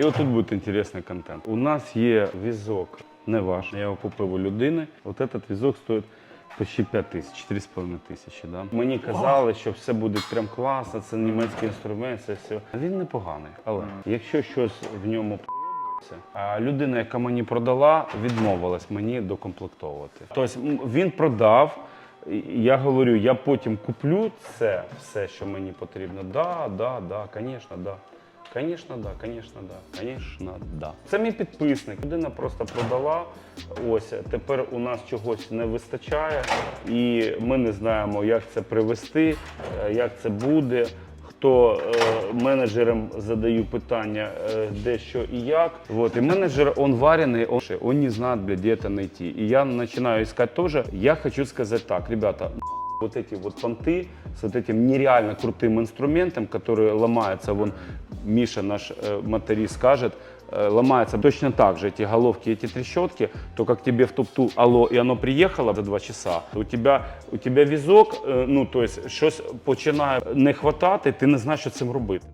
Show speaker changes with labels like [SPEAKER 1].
[SPEAKER 1] І отут буде інтересний контент. У нас є візок, не ваш. Я його купив у людини. От этот візок стоїть почти 5 тисяч, 4,5 тисячі. Да? Мені казали, що все буде прям класно, це німецький інструмент, це все. Він непоганий. Але якщо щось в ньому. А людина, яка мені продала, відмовилась мені докомплектовувати. Тобто він продав. Я говорю, я потім куплю це все, що мені потрібно. Да, да, да, звісно, да. Звісно, да, звісно, да, звісно, да. Це мій підписник. Людина просто продала. Ось тепер у нас чогось не вистачає, і ми не знаємо, як це привести, е, як це буде. Хто е, менеджерам задаю питання, е, де що і як. Вот. И менеджер, он вареный, он, он не знает, блядь, где это найти. И я начинаю искать тоже. Я хочу сказать так, ребята, вот эти вот понты с вот этим нереально крутым инструментом, который ломается, вон Миша, наш э, моторист, скажет, э, ломается точно так же эти головки, эти трещотки, то как тебе в топту алло, и оно приехало за два часа, у тебя, у тебя візок, е, ну, то есть, щось починає не хватати, ти не знаєш, що цим робити.